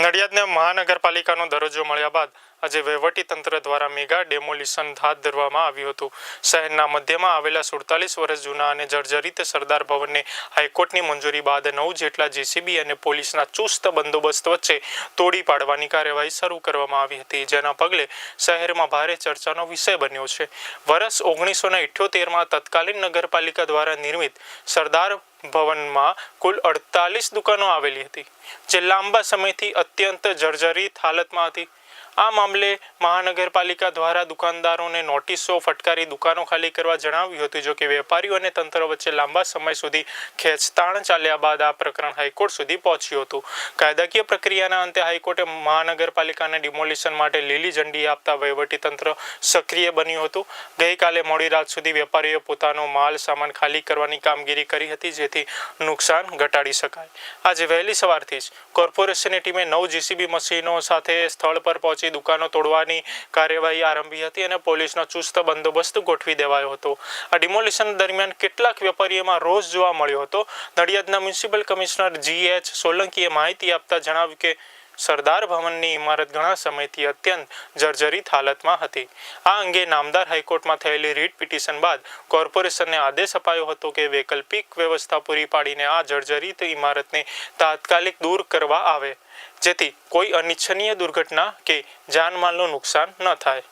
નડિયાદને મહાનગરપાલિકાનો દરજ્જો મળ્યા બાદ આજે વહીવટી તંત્ર દ્વારા મેગા ડેમોલિશન હાથ ધરવામાં આવ્યું હતું. શહેરના મધ્યમાં આવેલા સુડતાલીસ વર્ષ જૂના અને જર્જરિત સરદાર ભવનને હાઈકોર્ટની મંજૂરી બાદ નવ જેટલા જેસીબી અને પોલીસના ચુસ્ત બંદોબસ્ત વચ્ચે તોડી પાડવાની કાર્યવાહી શરૂ કરવામાં આવી હતી. જેના પગલે શહેરમાં ભારે ચર્ચાનો વિષય બન્યો છે. વર્ષ ઓગણીસો ઇઠ્યોતેરમાં તત્કાલીન નગરપાલિકા દ્વારા નિર્મિત સરદાર ભવનમાં કુલ અડતાલીસ દુકાનો આવેલી હતી. જે લાંબા સમયથી અત્યંત જર્જરિત હાલતમાં હતી. આ મામલે મહાનગરપાલિકા દ્વારા દુકાનદારોને નોટિસો ફટકારી દુકાનો ખાલી કરવા જણાવ્યું હતું જો કે વેપારીઓ અને તંત્ર વચ્ચે લાંબા સમય સુધી ખેંચતાણ ચાલ્યા બાદ આ પ્રકરણ હાઈકોર્ટ સુધી પહોંચ્યું હતું. કાયદાકીય પ્રક્રિયાના અંતે હાઈકોર્ટે મહાનગરપાલિકાને ડિમોલિશન માટે લીલી ઝંડી આપતા વહીવટીતંત્ર સક્રિય બન્યું હતું. ગઈકાલે મોડી રાત સુધી વેપારીઓએ પોતાનો માલ સામાન ખાલી કરવાની કામગીરી કરી હતી, જેથી નુકસાન ઘટાડી શકાય. આજે વહેલી સવારથી જ કોર્પોરેશનની ટીમે નવ જીસીબી મશીનો સાથે સ્થળ પર પહોંચી દુકાનો તોડવાની કાર્યવાહી આરંભી હતી અને પોલીસનો ચુસ્ત બંદોબસ્ત ગોઠવી દેવાયો હતો. આ ડિમોલિશન દરમિયાન કેટલાક વેપારીઓમાં રોષ જોવા મળ્યો હતો. નડિયાદના મ્યુનિસિપલ કમિશનર જી એચ સોલંકીએ માહિતી આપતા જણાવ્યું કે સરદાર ભવનની ઇમારત ઘણા સમયથી અત્યંત જર્જરિત હાલતમાં હતી. આ અંગે નામદાર હાઈકોર્ટમાં થયેલી રીટ પિટિશન બાદ કોર્પોરેશનને આદેશ અપાયો હતો કે વૈકલ્પિક વ્યવસ્થા પૂરી પાડીને આ જર્જરિત ઇમારતને તાત્કાલિક દૂર કરવા આવે, જેથી કોઈ અનિચ્છનીય દુર્ઘટના કે જાનમાલનું નુકસાન ન થાય.